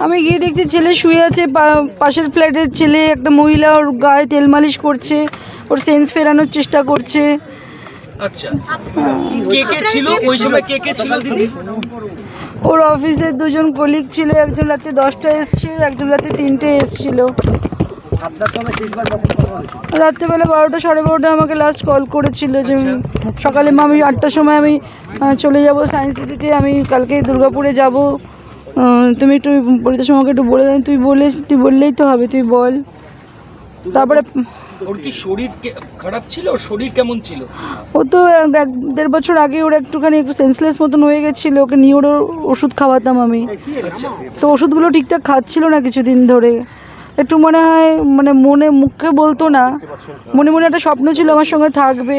আমি গিয়ে দেখছি ছেলে শুয়ে আছে পাশের ফ্ল্যাটের ছেলে একটা মহিলা ওর গায়ে তেল মালিশ করছে ওর সেন্স ফেরানোর চেষ্টা করছে। আচ্ছা। কে কে ছিল? ওই সময় কে কে ছিল দিদি? ওর অফিসে দুজন কলিগ ছিল একজন রাতে দশটায় এসছে একজন রাতে তিনটে এসছিল। রাত্রেবেলা বারোটা সাড়ে বারোটা আমাকে লাস্ট কল করেছিল যে সকালে মা আমি আটটার সময় আমি চলে যাব সায়েন্স সিটিতে আমি কালকে দুর্গাপুরে যাব। তুমি একটু পরিতোষ আমাকে একটু বলে দেন তুই বলে তুই বললেই তো হবে তুই বল। তারপরে ওর কি শরীর খারাপ ছিল? ওর শরীর কেমন ছিল? ও তো এক এক দেড় বছর আগে ওর একটুখানি একটু সেন্সলেস মতন হয়ে গেছিল ওকে নিয়ে ওর ওষুধ খাওয়াতাম আমি। আচ্ছা। তো ওষুধগুলো ঠিকঠাক খাচ্ছিল না কিছুদিন ধরে। একটু মনে হয় মানে মনে মুখে বলতো না। মনে মনে একটা স্বপ্ন ছিল আমার সঙ্গে থাকবে।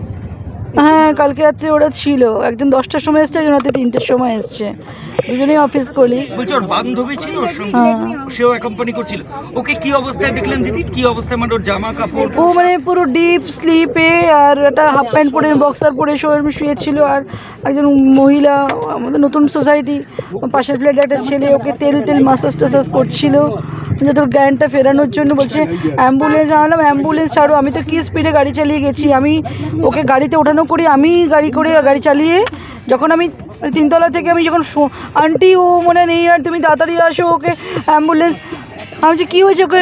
হ্যাঁ কালকে রাত্রে ওরা ছিল। একদিন দশটার সময় এসছে একজন রাতে তিনটের সময় এসছে। দুজনেই অফিস করি বলছি ওর বান্ধবী ছিল ওর সঙ্গে? হ্যাঁ। সেও অ্যাকম্পানি করছিল। ওকে কি অবস্থায় দেখলেন দিদি? কি অবস্থায়? মানে ওর জামা কাপড়? ও মানে পুরো ডিপ স্লিপে আর একটা হাফ প্যান্ট পরে বক্সার পরে শোরুমে শুয়েছিল আর একজন মহিলা, আমাদের নতুন সোসাইটি পাশের ফ্ল্যাটে একটা ছেলে, ওকে তেল টেল মাসাজ টাসাজ করছিল। যাতে ওর জ্ঞানটা ফেরানোর জন্য বলছে অ্যাম্বুলেন্স আনলাম অ্যাম্বুলেন্স ছাড়ো, আমি তো কি স্পিডে গাড়ি চালিয়ে গেছি, আমি ওকে গাড়িতে ওঠানো করি, আমি গাড়ি করে গাড়ি চালিয়ে যখন আমি তিনতলা থেকে আমি যখন আন্টি ও মনে নেই আর তুমি তাড়াতাড়ি আসো ওকে অ্যাম্বুলেন্স আমি বলছি, কী হয়েছে ওকে?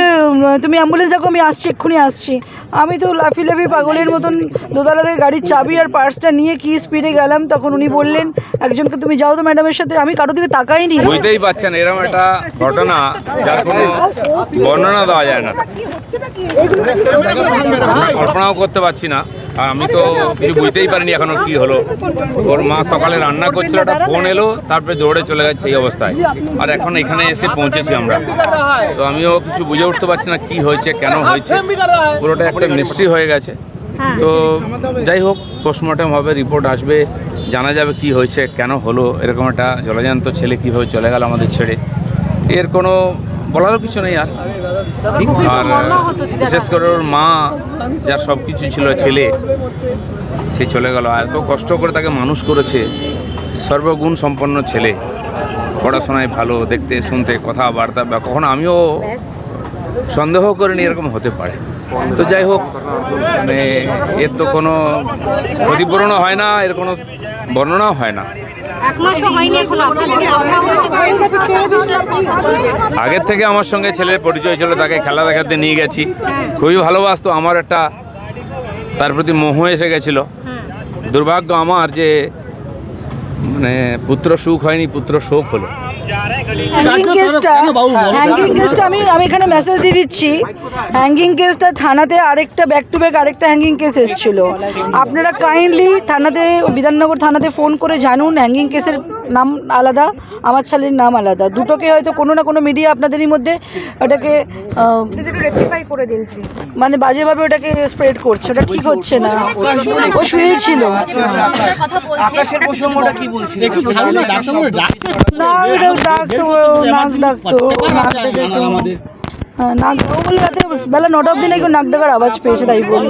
তুমি অ্যাম্বুলেন্স দেখো, আমি আসছি, এক্ষুনি আসছি। আমি তো লাফি লাফি পাগলের মতন দোতলা থেকে গাড়ির চাবি আর পার্সটা নিয়ে কি স্পিডে গেলাম, তখন উনি বললেন, একজনকে তুমি যাও তো ম্যাডামের সাথে, আমি কারও দিকে তাকাইনি। বুঝতেই পারছেন এরকম একটা ঘটনা যার কোনো বর্ণনা দেওয়া যায় না। কল্পনাও করতে পারছি না। আর আমি তো কিছু বুঝতেই পারিনি এখনও কি হলো। ওর মা সকালে রান্না করছিল একটা ফোন এলো তারপরে দৌড়ে চলে গেছে সেই অবস্থায়। আর এখন এখানে এসে পৌঁছেছি আমরা। তো আমিও কিছু বুঝে উঠতে পারছি না কি হয়েছে কেন হয়েছে। পুরোটা একটা মিস্ট্রি হয়ে গেছে। তো যাই হোক পোস্টমর্টম হবে রিপোর্ট আসবে জানা যাবে কি হয়েছে কেন হলো এরকম একটা জলজান্ত ছেলে কীভাবে চলে গেল আমাদের ছেড়ে। এর কোনো বলারও কিছু নেই আর। আর বিশেষ করে ওর মা যার সব কিছু ছিল ছেলে সে চলে গেল। আর এত কষ্ট করে তাকে মানুষ করেছে। সর্বগুণ সম্পন্ন ছেলে। পড়াশোনায় ভালো দেখতে শুনতে কথাবার্তা বা কখনো আমিও সন্দেহ করিনি এরকম হতে পারে। তো যাই হোক মানে এর তো কোনো ক্ষতিপূরণও হয় না এর কোনো বর্ণনাও হয় না। এক মাসও হয়নি এখন আছে। কথা হয়েছে আগের থেকে আমার সঙ্গে ছেলের পরিচয় ছিল তাকে খেলা দেখাতে নিয়ে গেছি। খুবই ভালোবাসতো আমার একটা তার প্রতি মোহ এসে গেছিল। দুর্ভাগ্য আমার যে মানে পুত্র সুখ হয়নি পুত্র শোক হলো। কেসটা আমি আমি এখানে মেসেজ দিয়ে দিচ্ছি। হ্যাঙ্গিং কেসটা থানাতে আরেকটা ব্যাক টু ব্যাক আরেকটা হ্যাঙ্গিং কেস এসেছিল আপনারা কাইন্ডলি থানাতে বিধাননগর থানাতে ফোন করে জানুন হ্যাঙ্গিং কেসের নাম আলাদা আমার ছেলের নাম আলাদা দুটোকে হয়তো কোনো না কোনো মিডিয়া আপনাদেরই মধ্যে ওটাকে আহ, রেকটিফাই করে দিন প্লিজ মানে বাজেভাবে ওটাকে স্প্রেড করছে ওটা ঠিক হচ্ছে না ও শুয়ে ছিল কথা বলছে আকাশের প্রসঙ্গটা কি বলছিল একটু ছাড়ুন না, ডাকতো নাক ডাকতো নাক ডাকতো হ্যাঁ নাক ও বলে রাতে বেলা নটা অব্দি নাকি নাক ডাকার আওয়াজ পেয়েছে তাই বলল।